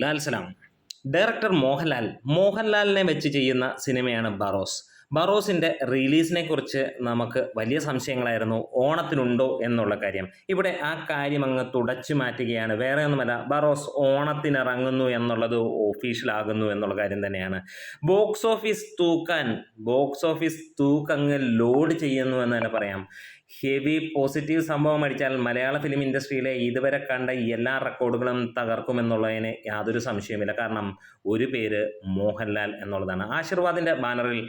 ലാൽ സലാം. Director Mohanlal മോഹൻലാലിനെ വെച്ച് ചെയ്യുന്ന സിനിമയാണ് ബറോസ്. ബറോസിന്റെ റിലീസിനെ കുറിച്ച് നമുക്ക് വലിയ സംശയങ്ങളായിരുന്നു. ഓണത്തിനുണ്ടോ എന്നുള്ള കാര്യം. ഇവിടെ ആ കാര്യം അങ്ങ് തുടച്ചു മാറ്റുകയാണ്. വേറെ ഒന്നുമല്ല ബറോസ് ഓണത്തിനിറങ്ങുന്നു എന്നുള്ളത് ഒഫീഷ്യലാകുന്നു എന്നുള്ള കാര്യം തന്നെയാണ്. ബോക്സ് ഓഫീസ് തൂക്കാൻ ബോക്സ് ഓഫീസ് തൂക്കങ്ങ് ലോഡ് ചെയ്യുന്നു എന്ന് തന്നെ പറയാം. ഹെവി പോസിറ്റീവ് സംഭവം അടിച്ചാൽ മലയാള ഫിലിം ഇൻഡസ്ട്രിയിലെ ഇതുവരെ കണ്ട എല്ലാ റെക്കോർഡുകളും തകർക്കുമെന്നുള്ളതിന് യാതൊരു സംശയവുമില്ല. കാരണം ഒരു പേര് മോഹൻലാൽ എന്നുള്ളതാണ്. ആശീർവാദിന്റെ ബാനറിൽ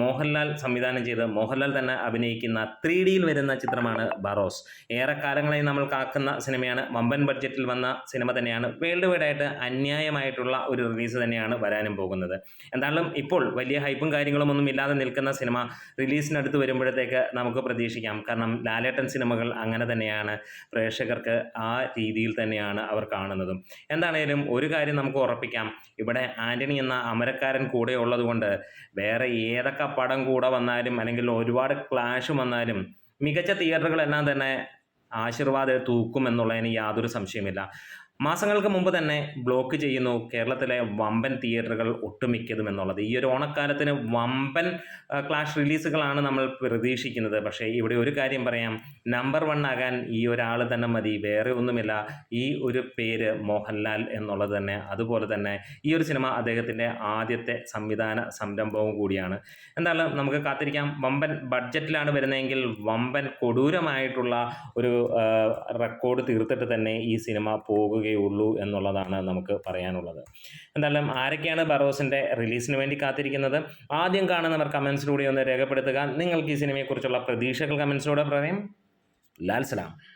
മോഹൻലാൽ സംവിധാനം ചെയ്ത് മോഹൻലാൽ തന്നെ അഭിനയിക്കുന്ന ത്രീ ഡിയിൽ വരുന്ന ചിത്രമാണ് ബറോസ്. ഏറെ കാലങ്ങളായി നമ്മൾ കാക്കുന്ന സിനിമയാണ്. വമ്പൻ ബഡ്ജറ്റിൽ വന്ന സിനിമ തന്നെയാണ്. വേൾഡ് വൈഡ് ആയിട്ട് അന്യായമായിട്ടുള്ള ഒരു റിലീസ് തന്നെയാണ് വരാനും പോകുന്നത്. എന്തായാലും ഇപ്പോൾ വലിയ ഹൈപ്പും കാര്യങ്ങളും ഒന്നും ഇല്ലാതെ നിൽക്കുന്ന സിനിമ റിലീസിനടുത്ത് വരുമ്പോഴത്തേക്ക് നമുക്ക് പ്രതീക്ഷിക്കാം. കാരണം ലാലേട്ടൻ സിനിമകൾ അങ്ങനെ തന്നെയാണ്. പ്രേക്ഷകർക്ക് ആ രീതിയിൽ തന്നെയാണ് അവർ കാണുന്നതും. എന്താണേലും ഒരു കാര്യം നമുക്ക് ഉറപ്പിക്കാം. ഇവിടെ ആന്റണി എന്ന അമരക്കാരൻ കൂടെ ഉള്ളതുകൊണ്ട് വേറെ ഏതൊക്കെ പടം കൂടെ വന്നാലും അല്ലെങ്കിൽ ഒരുപാട് ക്ലാഷ് വന്നാലും മികച്ച തിയേറ്ററുകളെല്ലാം തന്നെ ആശീർവാദം തൂക്കും എന്നുള്ളതിന് യാതൊരു സംശയമില്ല മാസങ്ങൾക്ക് മുമ്പ് തന്നെ ബ്ലോക്ക് ചെയ്യുന്നു കേരളത്തിലെ വമ്പൻ തിയേറ്ററുകൾ ഒട്ടുമിക്കതും എന്നുള്ളത്. ഈ ഒരു ഓണക്കാലത്തിന് വമ്പൻ ക്ലാഷ് റിലീസുകളാണ് നമ്മൾ പ്രതീക്ഷിക്കുന്നത്. പക്ഷേ ഇവിടെ ഒരു കാര്യം പറയാം. നമ്പർ വൺ ആകാൻ ഈ ഒരാൾ തന്നെ മതി. വേറെ ഒന്നുമില്ല. ഈ ഒരു പേര് മോഹൻലാൽ എന്നുള്ളത് തന്നെ. അതുപോലെ തന്നെ ഈ ഒരു സിനിമ അദ്ദേഹത്തിന്റെ ആദ്യത്തെ സംവിധാന സംരംഭവും കൂടിയാണ്. എന്തായാലും നമുക്ക് കാത്തിരിക്കാം. വമ്പൻ ബഡ്ജറ്റിലാണ് വരുന്നതെങ്കിൽ വമ്പൻ കൊടൂരമായിട്ടുള്ള ഒരു റെക്കോർഡ് തീർത്തിട്ട് തന്നെ ഈ സിനിമ പോകുകയുള്ളൂ എന്നുള്ളതാണ് നമുക്ക് പറയാനുള്ളത്. എന്തായാലും ആരൊക്കെയാണ് ബറോസിന്റെ റിലീസിന് വേണ്ടി കാത്തിരിക്കുന്നത്? ആദ്യം കാണുന്നവർ കമൻസിലൂടെ ഒന്ന് രേഖപ്പെടുത്തുക. നിങ്ങൾക്ക് ഈ സിനിമയെക്കുറിച്ചുള്ള പ്രതീക്ഷകൾ കമൻസിലൂടെ പറയാം ലാൽ സലാം.